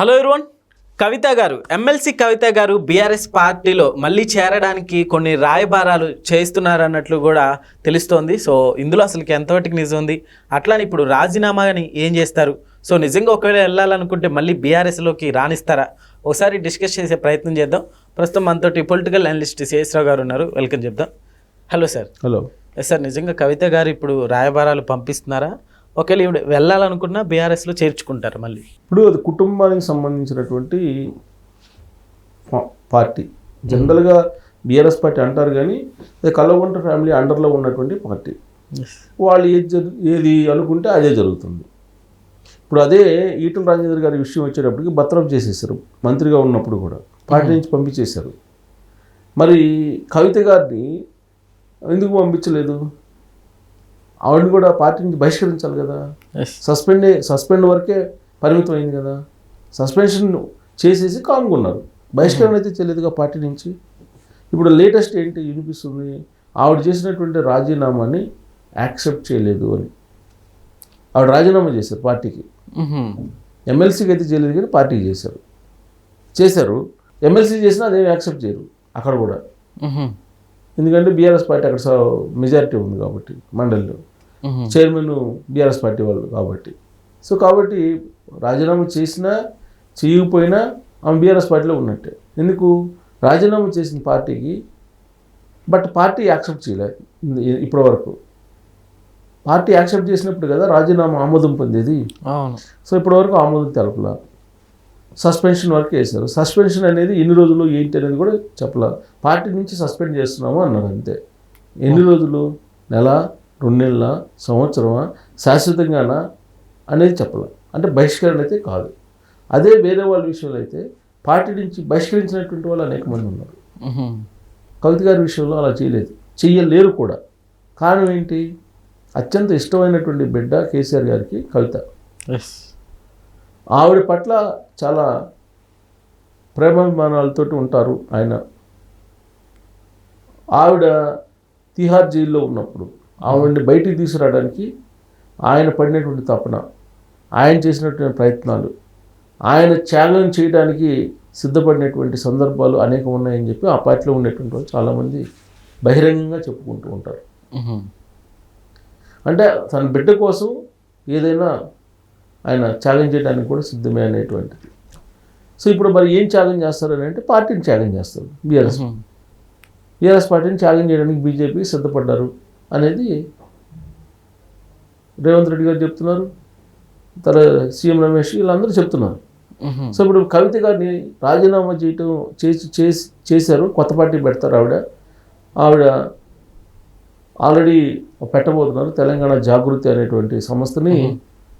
Hello everyone కవిత గారు MLC కవిత గారు BRS పార్టీలో మళ్ళీ చేరడానికి కొన్ని రాయబారాలు చేస్తున్నారన్నట్లు కూడా తెలుస్తోంది. సో ఇందులో అసలుకి ఎంతవరకు నిజం ఉంది? అట్లానే ఇప్పుడు రాజీనామాని ఏం చేస్తారు? సో నిజంగా ఒకవేళ వెళ్ళాలనుకుంటే మళ్ళీ బీఆర్ఎస్లోకి రాణిస్తారా ఒకసారి డిస్కస్ చేసే ప్రయత్నం చేద్దాం. ప్రస్తుతం మనతోటి పొలిటికల్ అనలిస్ట్ శేషరావు గారు ఉన్నారు. వెల్కమ్ చెప్దాం. Hello sir. Hello. Yes sir నిజంగా కవిత గారు ఇప్పుడు రాయబారాలు పంపిస్తున్నారా? ఒకవేళ ఈవిడ వెళ్ళాలనుకున్నా బీఆర్ఎస్లో చేర్చుకుంటారు మళ్ళీ. ఇప్పుడు అది కుటుంబానికి సంబంధించినటువంటి పార్టీ. జనరల్గా బీఆర్ఎస్ పార్టీ అంటారు కానీ అది కల్లగుంట ఫ్యామిలీ అండర్లో ఉన్నటువంటి పార్టీ. వాళ్ళు ఏది జరు ఏది అనుకుంటే అదే జరుగుతుంది. ఇప్పుడు అదే ఈటల రాజేంద్ర గారి విషయం వచ్చేటప్పటికి భద్రం చేసేసారు మంత్రిగా ఉన్నప్పుడు కూడా. పార్టీ నుంచి పంపించేశారు. మరి కవిత గారిని ఎందుకు పంపించలేదు? ఆవిడని కూడా పార్టీ నుంచి బహిష్కరించాలి కదా. సస్పెండ్ సస్పెండ్ వరకే పరిమితం అయింది కదా. సస్పెన్షన్ చేసేసి కానుకున్నారు బహిష్కరణ అయితే తెలియదుగా పార్టీ నుంచి. ఇప్పుడు లేటెస్ట్ ఏంటి వినిపిస్తుంది? ఆవిడ చేసినటువంటి రాజీనామాని యాక్సెప్ట్ చేయలేదు అని. ఆవిడ రాజీనామా చేశారు పార్టీకి. ఎమ్మెల్సీకి అయితే చేయలేదు కానీ పార్టీకి చేశారు. చేశారు. ఎమ్మెల్సీ చేసినా అదేం యాక్సెప్ట్ చేయరు. అక్కడ కూడా. ఎందుకంటే బీఆర్ఎస్ పార్టీ అక్కడ మెజారిటీ ఉంది కాబట్టి మండలిలో. చైర్మన్ బీఆర్ఎస్ పార్టీ వాళ్ళు కాబట్టి. సో కాబట్టి రాజీనామా చేసినా చేయకపోయినా ఆమె బీఆర్ఎస్ పార్టీలో ఉన్నట్టే. ఎందుకు? రాజీనామా చేసిన పార్టీకి బట్ పార్టీ యాక్సెప్ట్ చేయలేదు ఇప్పటి వరకు పార్టీ యాక్సెప్ట్ చేసినప్పుడు కదా రాజీనామా ఆమోదం పొందేది. సో ఇప్పటివరకు ఆమోదం తెలపలా. సస్పెన్షన్ వరకు వేశారు సస్పెన్షన్ అనేది ఎన్ని రోజులు ఏంటి అనేది కూడా చెప్పలా పార్టీ నుంచి సస్పెండ్ చేస్తున్నాము అన్నారు అంతే. ఎన్ని రోజులు? నెల రెండు నెలల సంవత్సరమా? శాశ్వతంగానా? అనేది చెప్పాల. అంటే బహిష్కరణ అయితే కాదు. అదే వేరే వాళ్ళ విషయంలో అయితే పార్టీ నుంచి బహిష్కరించినటువంటి వాళ్ళు అనేక మంది ఉన్నారు. కవిత గారి విషయంలో అలా చేయలేదు. చెయ్యలేరు కూడా. కారణం ఏంటి? అత్యంత ఇష్టమైనటువంటి బిడ్డ కేసీఆర్ గారికి కవిత. ఎస్ ఆవిడ పట్ల చాలా ప్రేమాభిమానాలతో ఉంటారు ఆయన. ఆవిడ తిహార్ జైల్లో ఉన్నప్పుడు ఆవిడని బయటికి తీసుకురావడానికి ఆయన పడినటువంటి తపన ఆయన చేసినటువంటి ప్రయత్నాలు ఆయన త్యాగం చేయడానికి సిద్ధపడినటువంటి సందర్భాలు అనేకం ఉన్నాయని చెప్పి ఆ పార్టీలో ఉండేటువంటి వాళ్ళు చాలామంది బహిరంగంగా చెప్పుకుంటూ ఉంటారు. అంటే తన బిడ్డ కోసం ఏదైనా ఆయన త్యాగం చేయడానికి కూడా సిద్ధమే అనేటువంటిది. సో ఇప్పుడు మరి ఏం త్యాగం చేస్తారని అంటే పార్టీని త్యాగం చేస్తారు బీఆర్ఎస్ బీఆర్ఎస్ పార్టీని త్యాగం చేయడానికి బీజేపీ సిద్ధపడ్డారు అనేది రేవంత్ రెడ్డి గారు చెప్తున్నారు తర్వాత సీఎం రమేష్ వీళ్ళందరూ చెప్తున్నారు. సో ఇప్పుడు కవిత గారిని రాజీనామా చేయటం చేసి చేసి చేశారు కొత్త పార్టీ పెడతారు ఆవిడ. ఆవిడ ఆల్రెడీ పెట్టబోతున్నారు తెలంగాణ జాగృతి అనేటువంటి సంస్థని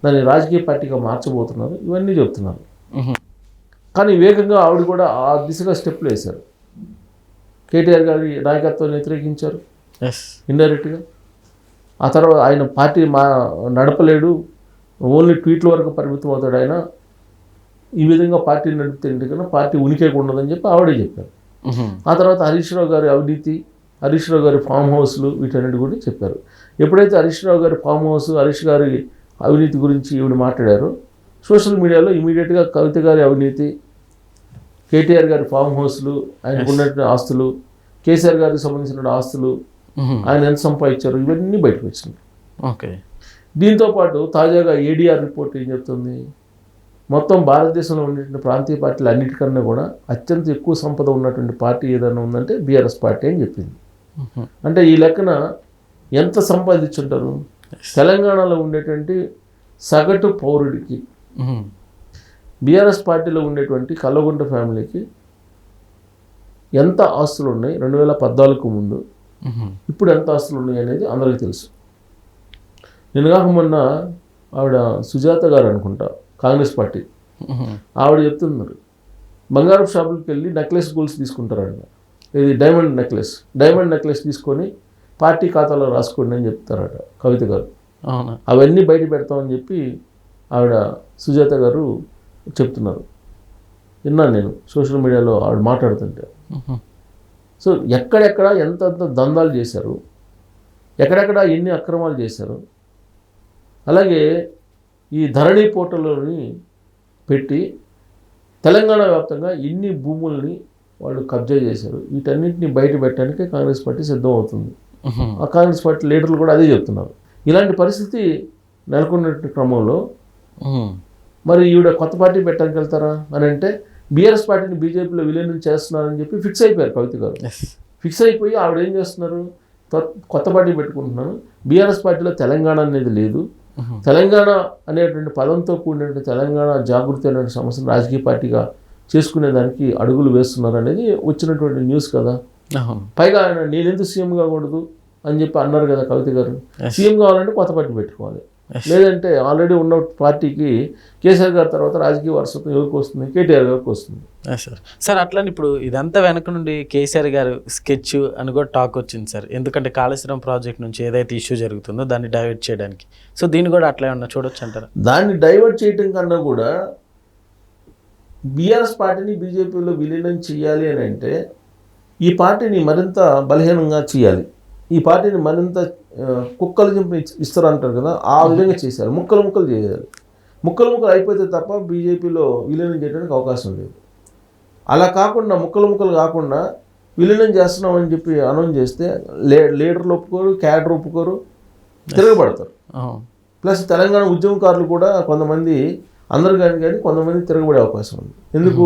దాన్ని రాజకీయ పార్టీగా మార్చబోతున్నారు. ఇవన్నీ చెప్తున్నారు. కానీ వేగంగా ఆవిడ కూడా ఆ దిశగా స్టెప్లు వేశారు. కేటీఆర్ గారి నాయకత్వాన్ని వ్యతిరేకించారు. ఇండైరెక్ట్గా. ఆ తర్వాత ఆయన పార్టీ మా నడపలేడు. ఓన్లీ ట్వీట్ల వరకు పరిమితం అవుతాడు ఆయన. ఈ విధంగా పార్టీ నడిపితే కన్నా పార్టీ ఉనికి ఉండదని చెప్పి ఆవిడే చెప్పారు. ఆ తర్వాత హరీష్ రావు గారి అవినీతి హరీష్ రావు గారి ఫామ్ హౌస్లు వీటన్నిటి గురించి చెప్పారు. ఎప్పుడైతే హరీష్ రావు గారి ఫామ్ హౌస్ హరీష్ గారి అవినీతి గురించి ఈవిడ మాట్లాడారో. సోషల్ మీడియాలో ఇమీడియట్గా కవిత గారి అవినీతి కేటీఆర్ గారి ఫామ్ హౌస్లు ఆయనకు ఉన్నటువంటి ఆస్తులు కేసీఆర్ గారికి సంబంధించిన ఆస్తులు ఆయన ఎంత సంపాదించారు ఇవన్నీ బయటకు వచ్చినాయి. ఓకే. దీంతో పాటు తాజాగా ఏడీఆర్ రిపోర్ట్ ఏం చెప్తుంది? మొత్తం భారతదేశంలో ఉన్నటువంటి ప్రాంతీయ పార్టీలు అన్నిటికన్నా కూడా అత్యంత ఎక్కువ సంపద ఉన్నటువంటి పార్టీ ఏదైనా ఉందంటే బీఆర్ఎస్ పార్టీ అని చెప్పింది. అంటే ఈ లెక్కన ఎంత సంపాదించుంటారు? తెలంగాణలో ఉండేటువంటి సగటు పౌరుడికి బీఆర్ఎస్ పార్టీలో ఉండేటువంటి కల్లగుంట ఫ్యామిలీకి ఎంత ఆస్తులు ఉన్నాయి? రెండు వేల పద్నాలుగు ముందు. ఇప్పుడు ఎంత ఆస్తులు ఉన్నాయి అనేది అందరికీ తెలుసు. నిన్నగాక మొన్న ఆవిడ సుజాత గారు అనుకుంటా కాంగ్రెస్ పార్టీ. ఆవిడ చెప్తున్నారు బంగారం షాపులకు వెళ్ళి నెక్లెస్ గోల్స్ తీసుకుంటారంట. ఇది డైమండ్ నెక్లెస్ డైమండ్ నెక్లెస్ తీసుకొని పార్టీ ఖాతాలో రాసుకోండి అని చెప్తారట కవిత గారు. అవునా? అవన్నీ బయట పెడతామని చెప్పి ఆవిడ సుజాత గారు చెప్తున్నారు. విన్నాను నేను సోషల్ మీడియాలో ఆవిడ మాట్లాడుతుంటే. సో ఎక్కడెక్కడ ఎంతెంత దందాలు చేశారు ఎక్కడెక్కడ ఎన్ని అక్రమాలు చేశారు అలాగే ఈ ధరణి పోర్టల్లోని పెట్టి తెలంగాణ వ్యాప్తంగా ఎన్ని భూముల్ని వాళ్ళు కబ్జా చేశారు. వీటన్నిటిని బయట పెట్టడానికి కాంగ్రెస్ పార్టీ సిద్ధం అవుతుంది కాంగ్రెస్ పార్టీ లీడర్లు కూడా అదే చెప్తున్నారు ఇలాంటి పరిస్థితి నెలకొన్న క్రమంలో ఉహుం. మరి ఈవిడ కొత్త పార్టీ పెట్టడానికి వెళ్తారా అని అంటే బీఆర్ఎస్ పార్టీని బీజేపీలో విలీనం చేస్తున్నారని చెప్పి ఫిక్స్ అయిపోయారు కవిత గారు. ఫిక్స్ అయిపోయి ఆవిడ ఏం చేస్తున్నారు కొత్త పార్టీ పెట్టుకుంటున్నాను బీఆర్ఎస్ పార్టీలో తెలంగాణ అనేది లేదు ఉహుం. తెలంగాణ అనేటువంటి పదంతో కూడినటువంటి తెలంగాణ జాగృతి అనే సమస్యను రాజకీయ పార్టీగా చేసుకునే దానికి అడుగులు వేస్తున్నారు అనేది వచ్చినటువంటి న్యూస్ కదా. పైగా ఆయన నేనెందుకు సీఎం కాకూడదు అని చెప్పి అన్నారు కదా కవిత గారు. సీఎం కావాలంటే కొత్త పార్టీ పెట్టుకోవాలి. లేదంటే ఆల్రెడీ ఉన్న పార్టీకి కేసీఆర్ గారి తర్వాత రాజకీయ వారసత్వం ఎవరికి వస్తుంది? కేటీఆర్ గారికి వస్తుంది. సార్ సార్ అట్లని ఇప్పుడు ఇదంతా వెనక నుండి కేసీఆర్ గారు స్కెచ్ అని కూడా టాక్ వచ్చింది సార్ ఎందుకంటే కాళేశ్వరం ప్రాజెక్ట్ నుంచి ఏదైతే ఇష్యూ జరుగుతుందో దాన్ని డైవర్ట్ చేయడానికి. సో దీన్ని కూడా అట్లా ఏమన్నా చూడొచ్చు అంటారా? దాన్ని డైవర్ట్ చేయటం కన్నా కూడా బీఆర్ఎస్ పార్టీని బీజేపీలో విలీనం చేయాలి అని అంటే ఈ పార్టీని మరింత బలహీనంగా చేయాలి. ఈ పార్టీని మరింత కుక్కలు చింపి ఇస్తారు అంటారు కదా ఆ విధంగా చేశారు. ముక్కలు ముక్కలు చేయాలి ముక్కలు ముక్కలు అయిపోతే తప్ప బీజేపీలో విలీనం చేయడానికి అవకాశం లేదు. అలా కాకుండా ముక్కలు ముక్కలు కాకుండా విలీనం చేస్తున్నామని చెప్పి అనౌన్స్ చేస్తే లే లీడర్లు ఒప్పుకోరు క్యాడర్ ఒప్పుకోరు తిరగబడతారు. ప్లస్ తెలంగాణ ఉద్యమకారులు కూడా కొంతమంది అందరు కానీ కానీ కొంతమంది తిరగబడే అవకాశం ఉంది ఎందుకు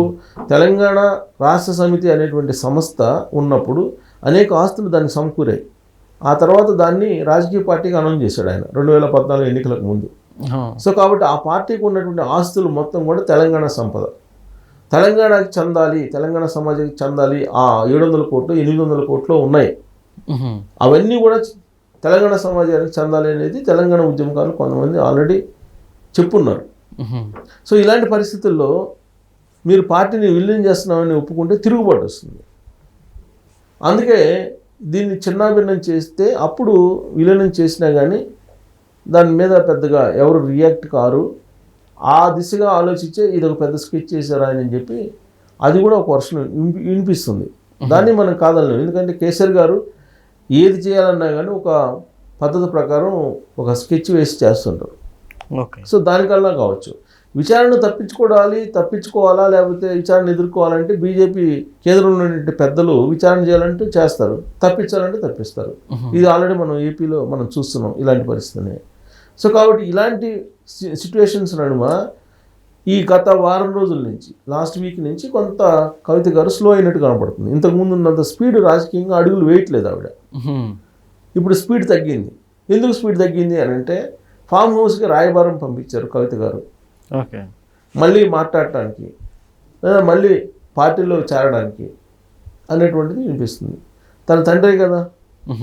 తెలంగాణ రాష్ట్ర సమితి అనేటువంటి సంస్థ ఉన్నప్పుడు అనేక ఆస్తులు దానికి సమకూరాయి ఆ తర్వాత దాన్ని రాజకీయ పార్టీకి అనౌన్స్ చేశాడు ఆయన రెండు వేల పద్నాలుగు ఎన్నికలకు ముందు. సో కాబట్టి ఆ పార్టీకి ఉన్నటువంటి ఆస్తులు మొత్తం కూడా తెలంగాణ సంపద తెలంగాణకి చెందాలి తెలంగాణ సమాజానికి చెందాలి ఆ ఏడు వందల కోట్లు ఎనిమిది వందల కోట్లు ఉన్నాయి. అవన్నీ కూడా తెలంగాణ సమాజానికి చెందాలి అనేది తెలంగాణ ఉద్యమకారులు కొంతమంది ఆల్రెడీ చెప్పున్నారు. సో ఇలాంటి పరిస్థితుల్లో మీరు పార్టీని విలీనం చేస్తున్నామని ఒప్పుకుంటే తిరుగుబాటు వస్తుంది. అందుకే దీన్ని చిన్నాభిన్నం చేస్తే అప్పుడు విలీనం చేసినా కానీ దాని మీద పెద్దగా ఎవరు రియాక్ట్ కారు. ఆ దిశగా ఆలోచించే ఇది ఒక పెద్ద స్కెచ్ చేశారా అని చెప్పి అది కూడా ఒక వర్షం వినిపిస్తుంది. దాన్ని మనం కాదనలేం. ఎందుకంటే కేసీఆర్ గారు ఏది చేయాలన్నా కానీ ఒక పద్ధతి ప్రకారం ఒక స్కెచ్ వేసి చేస్తుంటారు. సో దానికల్లా కావచ్చు. విచారణ తప్పించుకోవాలి తప్పించుకోవాలా లేకపోతే విచారణ ఎదుర్కోవాలంటే బీజేపీ కేంద్రంలో ఉన్నటువంటి పెద్దలు విచారణ చేయాలంటే చేస్తారు. తప్పించాలంటే తప్పిస్తారు. ఇది ఆల్రెడీ మనం ఏపీలో మనం చూస్తున్నాం ఇలాంటి పరిస్థితిని. సో కాబట్టి ఇలాంటి సిచ్యువేషన్స్ నడుమ ఈ గత వారం రోజుల నుంచి లాస్ట్ వీక్ నుంచి కొంత కవిత గారు స్లో అయినట్టు కనపడుతుంది. ఇంతకుముందు ఉన్నంత స్పీడ్ రాజకీయంగా అడుగులు వేయట్లేదు ఆవిడ. ఇప్పుడు స్పీడ్ తగ్గింది. ఎందుకు స్పీడ్ తగ్గింది అని అంటే ఫామ్ హౌస్కి రాయబారం పంపించారు కవిత గారు. ఓకే. మళ్ళీ మాట్లాడటానికి లేదా మళ్ళీ పార్టీలో చేరడానికి అనేటువంటిది వినిపిస్తుంది. తన తండ్రి కదా.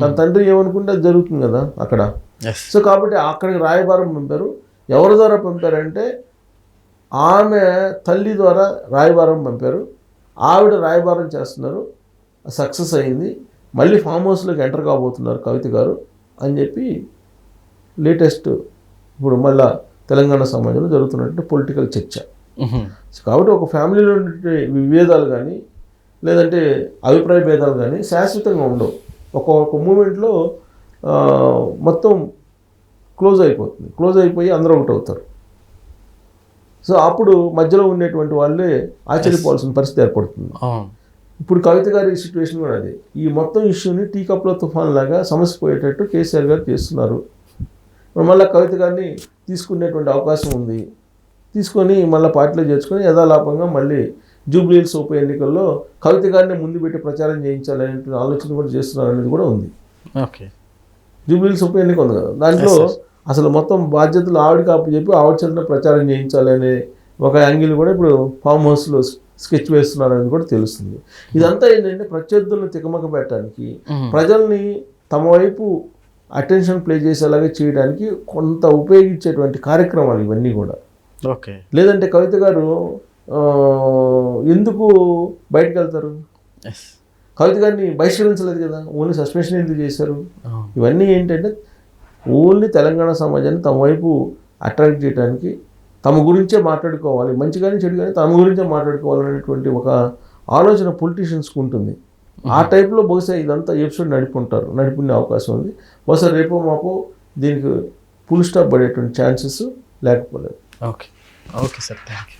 తన తండ్రి ఏమనుకుంటే అది జరుగుతుంది కదా అక్కడ. సో కాబట్టి అక్కడికి రాయబారం పంపారు. ఎవరి ద్వారా పంపారంటే ఆమె తల్లి ద్వారా రాయబారం పంపారు. ఆవిడ రాయబారం చేస్తున్నారు. సక్సెస్ అయింది. మళ్ళీ ఫామ్ హౌస్లోకి ఎంటర్ కాబోతున్నారు కవిత గారు అని చెప్పి లేటెస్ట్ ఇప్పుడు మళ్ళా తెలంగాణ సమాజంలో జరుగుతున్నటువంటి పొలిటికల్ చర్చ. కాబట్టి ఒక ఫ్యామిలీలో ఉండే విభేదాలు కానీ లేదంటే అభిప్రాయ భేదాలు కానీ శాశ్వతంగా ఉండవు. ఒక్కొక్క మూమెంట్లో మొత్తం క్లోజ్ అయిపోతుంది. క్లోజ్ అయిపోయి అందరూ ఒకటి అవుతారు. సో అప్పుడు మధ్యలో ఉండేటువంటి వాళ్ళే ఆశ్చర్యపోవాల్సిన పరిస్థితి ఏర్పడుతుంది. ఇప్పుడు కవిత గారి సిచ్యువేషన్ కూడా అదే. ఈ మొత్తం ఇష్యూని టీ కప్లో తుఫాన్ లాగా సమస్య పోయేటట్టు కేసీఆర్ గారు చేస్తున్నారు. మళ్ళీ కవిత గారిని తీసుకునేటువంటి అవకాశం ఉంది. తీసుకొని మళ్ళీ పార్టీలో చేర్చుకొని యథాలాపంగా మళ్ళీ జూబ్లీహిల్స్ ఉప ఎన్నికల్లో కవిత గారిని ముందు పెట్టి ప్రచారం చేయించాలనే ఆలోచన కూడా చేస్తున్నారు అనేది కూడా ఉంది. ఓకే. జూబ్లీహిల్స్ ఉప ఎన్నిక ఉంది కదా. దాంట్లో. అసలు మొత్తం బాధ్యతలు ఆవిడకి అప్పు చెప్పి ఆవిడ చేత ప్రచారం చేయించాలి అనే ఒక యాంగిల్ కూడా ఇప్పుడు ఫామ్ హౌస్లో స్కెచ్ వేస్తున్నారని కూడా తెలుస్తుంది. ఇదంతా ఏంటంటే ప్రత్యర్థులను తికమక పెట్టడానికి. ప్రజల్ని తమ వైపు అటెన్షన్ ప్లే చేసేలాగా చేయడానికి కొంత ఉపయోగించేటువంటి కార్యక్రమాలు ఇవన్నీ కూడా. ఓకే. లేదంటే కవిత గారు ఎందుకు బయటకు వెళ్తారు? కవిత గారిని బహిష్కరించలేదు కదా ఓన్లీ సస్పెన్షన్ ఎందుకు చేశారు? ఇవన్నీ ఏంటంటే ఓన్లీ తెలంగాణ సమాజాన్ని తమ వైపు అట్రాక్ట్ చేయడానికి తమ గురించే మాట్లాడుకోవాలి మంచి కానీ చెడు కానీ తమ గురించే మాట్లాడుకోవాలనేటువంటి ఒక ఆలోచన పొలిటీషియన్స్కి ఉంటుంది. ఆ టైప్లో బహుశా ఇదంతా ఎపిసోడ్ నడిపుంటారు నడిపునే అవకాశం ఉంది. బహుశా రేపో మాపో దీనికి ఫుల్ స్టాప్ పడేటువంటి ఛాన్సెస్ లేకపోలేదు. Okay okay sir thank you